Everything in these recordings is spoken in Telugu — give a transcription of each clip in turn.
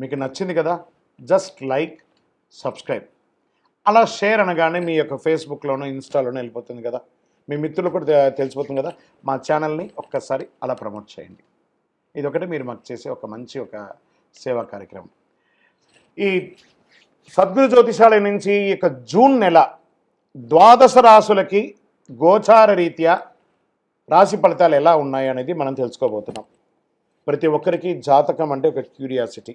మీకు నచ్చింది కదా జస్ట్ లైక్ సబ్స్క్రైబ్ అలా షేర్ అనగానే మీ యొక్క ఫేస్బుక్లోనూ ఇన్స్టాలోనూ వెళ్ళిపోతుంది కదా. మీ మిత్రులు కూడా తెలిసిపోతుంది కదా. మా ఛానల్ని ఒక్కసారి అలా ప్రమోట్ చేయండి. ఇది ఒకటి మీరు మాకు చేసే ఒక మంచి ఒక సేవా కార్యక్రమం. ఈ సద్గురు జ్యోతిషాలయం నుంచి ఈ యొక్క జూన్ నెల ద్వాదశ రాసులకి గోచార రీత్యా రాశి ఫలితాలు ఎలా ఉన్నాయి అనేది మనం తెలుసుకోబోతున్నాం. ప్రతి ఒక్కరికి జాతకం అంటే ఒక క్యూరియాసిటీ.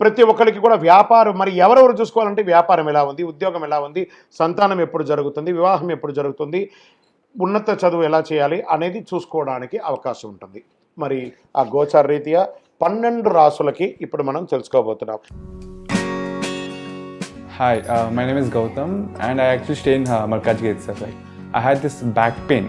ప్రతి ఒక్కరికి కూడా వ్యాపారం మరి ఎవరెవరు చూసుకోవాలంటే వ్యాపారం ఎలా ఉంది ఉద్యోగం ఎలా ఉంది సంతానం ఎప్పుడు జరుగుతుంది వివాహం ఎప్పుడు జరుగుతుంది ఉన్నత చదువు ఎలా చేయాలి అనేది చూసుకోవడానికి అవకాశం ఉంటుంది. మరి ఆ గోచార రీత్యా పన్నెండు రాసులకి ఇప్పుడు మనం తెలుసుకోబోతున్నాం. Hi my name is Gautam and I actually stay in Markaz gate sir I had this back pain.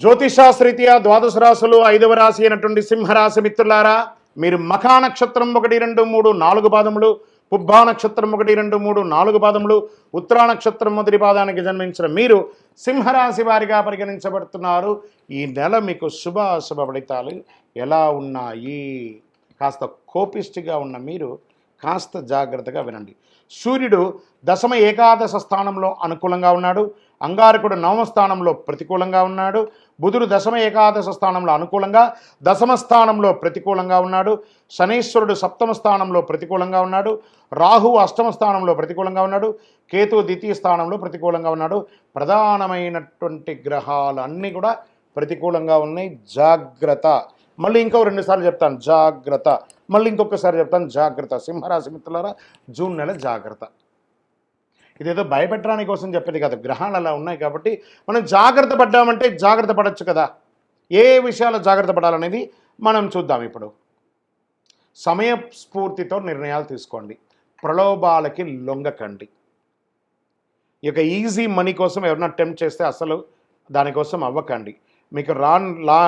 జ్యోతిషాస్త్రీత్యా ద్వాదశ రాశులు ఐదవ రాశి అయినటువంటి సింహరాశి మిత్రులారా మీరు మఖా నక్షత్రం ఒకటి రెండు మూడు నాలుగు పాదములు పుబ్బా నక్షత్రం ఒకటి రెండు మూడు నాలుగు పాదములు ఉత్తరా నక్షత్రం మొదటి పాదానికి జన్మించిన మీరు సింహరాశి వారిగా పరిగణించబడుతున్నారు. ఈ నెల మీకు శుభ అశుభ ఫలితాలు ఎలా ఉన్నాయి? కాస్త కోపిష్టిగా ఉన్న మీరు కాస్త జాగ్రత్తగా వినండి. సూర్యుడు దశమ ఏకాదశ స్థానంలో అనుకూలంగా ఉన్నాడు. అంగారకుడు నవమ స్థానంలో ప్రతికూలంగా ఉన్నాడు. బుధుడు దశమ ఏకాదశ స్థానంలో అనుకూలంగా దశమ స్థానంలో ప్రతికూలంగా ఉన్నాడు. శనీశ్వరుడు సప్తమ స్థానంలో ప్రతికూలంగా ఉన్నాడు. రాహు అష్టమ స్థానంలో ప్రతికూలంగా ఉన్నాడు. కేతు ద్వితీయ స్థానంలో ప్రతికూలంగా ఉన్నాడు. ప్రధానమైనటువంటి గ్రహాలు అన్నీ కూడా ప్రతికూలంగా ఉన్నాయి. జాగ్రత్త. మళ్ళీ ఇంకో రెండుసార్లు చెప్తాను. జాగ్రత్త. మళ్ళీ ఇంకొకసారి చెప్తాను. జాగ్రత్త. సింహరాశి మిత్రులారా జూన్ నెల జాగ్రత్త. ఇదేదో భయపెట్టడానికి కోసం చెప్పేది కాదు. గ్రహాలు అలా ఉన్నాయి కాబట్టి మనం జాగ్రత్త పడ్డామంటే జాగ్రత్త పడచ్చు కదా. ఏ విషయాలు జాగ్రత్త పడాలనేది మనం చూద్దాం ఇప్పుడు. సమయస్ఫూర్తితో నిర్ణయాలు తీసుకోండి. ప్రలోభాలకి లొంగకండి. ఇక ఈజీ మనీ కోసం ఎవరైనా అటెంప్ట్ చేస్తే అసలు దానికోసం అవ్వకండి. మీకు రాన్ లా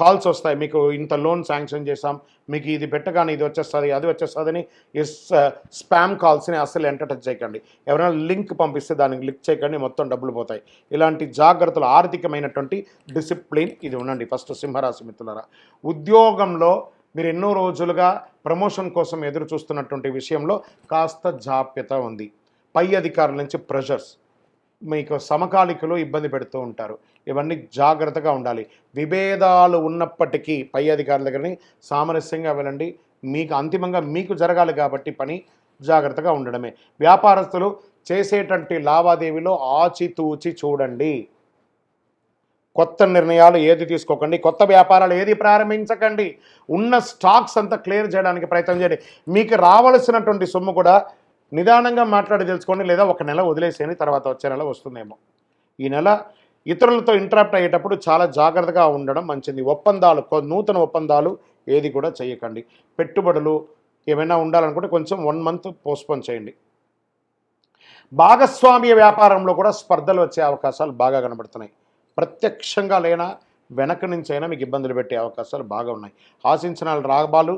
కాల్స్ వస్తాయి. మీకు ఇంత లోన్ శాంక్షన్ చేసాం మీకు ఇది పెట్టగానే ఇది వచ్చేస్తుంది అది వచ్చేస్తుందని ఈ స్పామ్ కాల్స్ని అస్సలు ఎంటర్టైన్ చేయకండి. ఎవరైనా లింక్ పంపిస్తే దానికి క్లిక్ చేయకండి మొత్తం డబ్బులు పోతాయి. ఇలాంటి జాగ్రత్తలు ఆర్థికమైనటువంటి డిసిప్లిన్ ఇది ఉండండి ఫస్ట్ సింహరాశి మిత్రులరా. ఉద్యోగంలో మీరు ఎన్నో రోజులుగా ప్రమోషన్ కోసం ఎదురు చూస్తున్నటువంటి విషయంలో కాస్త జాప్యత ఉంది. పై అధికారుల నుంచి ప్రెషర్స్. మీకు సమకాలికలు ఇబ్బంది పెడుతూ ఉంటారు. ఇవన్నీ జాగ్రత్తగా ఉండాలి. విభేదాలు ఉన్నప్పటికీ పై అధికారుల దగ్గరని సామరస్యంగా వెళ్ళండి. మీకు అంతిమంగా మీకు జరగాలి కాబట్టి పని జాగ్రత్తగా ఉండడమే. వ్యాపారస్తులు చేసేటువంటి లావాదేవీలో ఆచితూచి చూడండి. కొత్త నిర్ణయాలు ఏది తీసుకోకండి. కొత్త వ్యాపారాలు ఏది ప్రారంభించకండి. ఉన్న స్టాక్స్ అంతా క్లియర్ చేయడానికి ప్రయత్నం చేయండి. మీకు రావలసినటువంటి సొమ్ము కూడా నిదానంగా మాట్లాడి తెలుసుకోండి లేదా ఒక నెల వదిలేసేయని తర్వాత వచ్చే నెల వస్తుందేమో. ఈ నెల ఇతరులతో ఇంటరాక్ట్ అయ్యేటప్పుడు చాలా జాగ్రత్తగా ఉండడం మంచిది. ఒప్పందాలు నూతన ఒప్పందాలు ఏది కూడా చేయకండి పెట్టుబడులు ఏమైనా ఉండాలనుకుంటే కొంచెం వన్ మంత్ పోస్ట్పోన్ చేయండి. భాగస్వామ్య వ్యాపారంలో కూడా స్పర్ధలు వచ్చే అవకాశాలు బాగా కనబడుతున్నాయి. ప్రత్యక్షంగా లేనా వెనక నుంచి అయినా మీకు ఇబ్బందులు పెట్టే అవకాశాలు బాగా ఉన్నాయి. ఆశించిన రాబాలు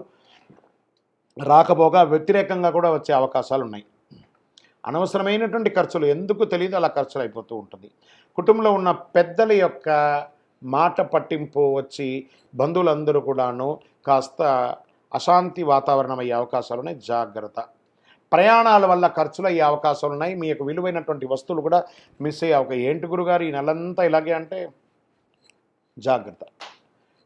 రాకపోగా వ్యతిరేకంగా కూడా వచ్చే అవకాశాలు ఉన్నాయి అనవసరమైనటువంటి ఖర్చులు ఎందుకు తెలియదు అలా ఖర్చులు అయిపోతూ ఉంటుంది. కుటుంబంలో ఉన్న పెద్దల యొక్క మాట పట్టింపు వచ్చి బంధువులందరూ కూడాను కాస్త అశాంతి వాతావరణం అయ్యే అవకాశాలు ఉన్నాయి. జాగ్రత్త. ప్రయాణాల వల్ల ఖర్చులు అయ్యే అవకాశాలు ఉన్నాయి. మీ యొక్క విలువైనటువంటి వస్తువులు కూడా మిస్ అయ్యే ఒక ఏంటి గురుగారు ఈ నెలంతా ఇలాగే అంటే? జాగ్రత్త.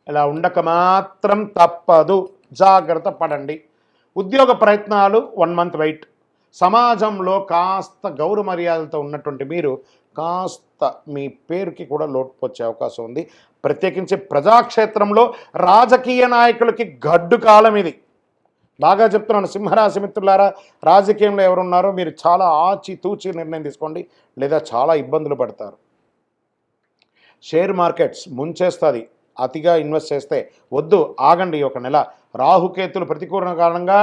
ఇలా ఉండక మాత్రం తప్పదు. జాగ్రత్త పడండి. ఉద్యోగ ప్రయత్నాలు వన్ మంత్ వెయిట్ సమాజంలో కాస్త గౌరవ మర్యాదలతో ఉన్నటువంటి మీరు కాస్త మీ పేరుకి కూడా లోటు వచ్చే అవకాశం ఉంది. ప్రత్యేకించి ప్రజాక్షేత్రంలో రాజకీయ నాయకులకి గడ్డు కాలం ఇది. బాగా చెప్తున్నాను సింహరాశి మిత్రులారా రాజకీయంలో ఎవరున్నారో మీరు చాలా ఆచితూచి నిర్ణయం తీసుకోండి లేదా చాలా ఇబ్బందులు పడతారు. షేర్ మార్కెట్స్ ముంచేస్తుంది. అతిగా ఇన్వెస్ట్ చేస్తే వద్దు ఆగండి ఒక నెల. రాహుకేతులు ప్రతికూల కారణంగా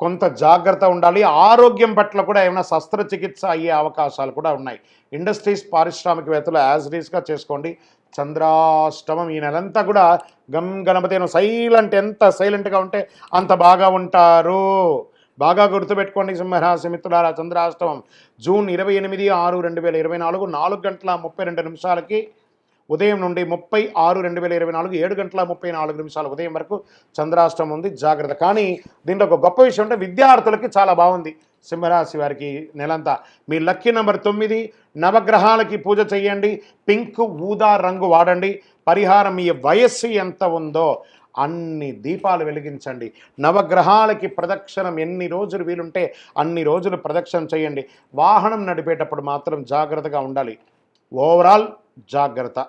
కొంత జాగ్రత్త ఉండాలి. ఆరోగ్యం పట్ల కూడా ఏమైనా శస్త్రచికిత్స అయ్యే అవకాశాలు కూడా ఉన్నాయి. ఇండస్ట్రీస్ పారిశ్రామికవేత్తలు యాజ్ రీస్గా చేసుకోండి. చంద్రాష్టమం ఈ నెలంతా కూడా గమ్ గణపతి సైలెంట్ ఎంత సైలెంట్గా ఉంటే అంత బాగా ఉంటారు. బాగా గుర్తుపెట్టుకోండి సింహరాశి మిత్రులారా చంద్రాష్టమం జూన్ ఇరవై ఎనిమిది ఆరు రెండు వేల ఇరవై నాలుగు నాలుగు గంటల ముప్పై రెండు నిమిషాలకి ఉదయం నుండి ముప్పై ఆరు రెండు వేల ఇరవై నాలుగు ఏడు గంటల ముప్పై నాలుగు నిమిషాల ఉదయం వరకు చంద్రాష్టమం ఉంది. జాగ్రత్త. కానీ దీంట్లో ఒక గొప్ప విషయం అంటే విద్యార్థులకి చాలా బాగుంది. సింహరాశి వారికి నెలంతా. మీ లక్కీ నెంబర్ తొమ్మిది నవగ్రహాలకి పూజ చేయండి పింక్ ఊదా రంగు వాడండి. పరిహారం మీ వయస్సు ఎంత ఉందో అన్ని దీపాలు వెలిగించండి. నవగ్రహాలకి ప్రదక్షిణం ఎన్ని రోజులు వీలుంటే అన్ని రోజులు ప్రదక్షిణం చేయండి వాహనం నడిపేటప్పుడు మాత్రం జాగ్రత్తగా ఉండాలి. ఓవరాల్ జాగ్రత్త.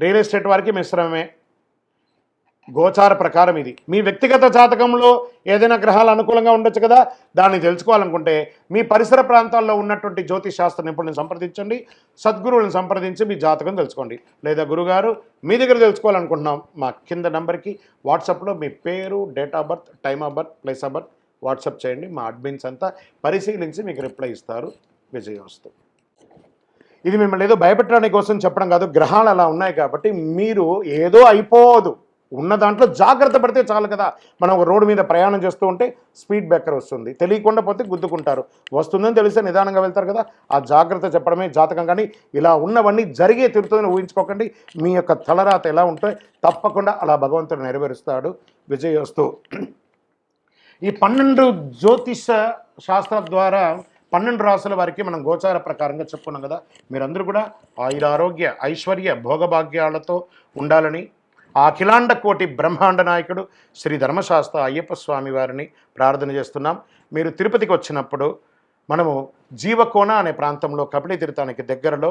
రియల్ ఎస్టేట్ వారికి మిశ్రమమే. గోచార ప్రకారం ఇది. మీ వ్యక్తిగత జాతకంలో ఏదైనా గ్రహాలు అనుకూలంగా ఉండొచ్చు కదా? దాన్ని తెలుసుకోవాలనుకుంటే మీ పరిసర ప్రాంతాల్లో ఉన్నటువంటి జ్యోతిష్ శాస్త్ర నిపుణులను సంప్రదించండి. సద్గురువులను సంప్రదించి మీ జాతకం తెలుసుకోండి. లేదా గురుగారు మీ దగ్గర తెలుసుకోవాలనుకుంటున్నాం మా కింద నెంబర్కి వాట్సాప్లో మీ పేరు date of birth time of birth place of birth WhatsApp చేయండి. మా అడ్మిన్స్ అంతా పరిశీలించి మీకు రిప్లై ఇస్తారు. విజయవస్తు. ఇది మిమ్మల్ని ఏదో భయపెట్టడానికి కోసం చెప్పడం కాదు గ్రహాలు అలా ఉన్నాయి కాబట్టి మీరు ఏదో అయిపోదు. ఉన్న దాంట్లో జాగ్రత్త పడితే చాలు కదా. మనం ఒక రోడ్డు మీద ప్రయాణం చేస్తూ ఉంటే స్పీడ్ బ్రేకర్ వస్తుంది. తెలియకుండా పోతే గుద్దుకుంటారు. వస్తుందని తెలిస్తే నిదానంగా వెళ్తారు కదా. ఆ జాగ్రత్త చెప్పడమే జాతకం. కానీ ఇలా ఉన్నవన్నీ జరిగే తిరుగుతుందని ఊహించుకోకండి. మీ యొక్క తలరాత ఎలా ఉంటే తప్పకుండా అలా భగవంతుడు నెరవేరుస్తాడు. విజయోస్తు. ఈ పన్నెండు జ్యోతిష శాస్త్రం ద్వారా పన్నెండు రాసుల వారికి మనం గోచార ప్రకారంగా చెప్పుకున్నాం కదా. మీరందరూ కూడా ఆయురారోగ్య ఐశ్వర్య భోగభాగ్యాలతో ఉండాలని ఆ అఖిలాండ కోటి బ్రహ్మాండ నాయకుడు శ్రీ ధర్మశాస్త్ర అయ్యప్ప స్వామి వారిని ప్రార్థన చేస్తున్నాం. మీరు తిరుపతికి వచ్చినప్పుడు మనము జీవకోన అనే ప్రాంతంలో కపిలి తీర్థానికి దగ్గరలో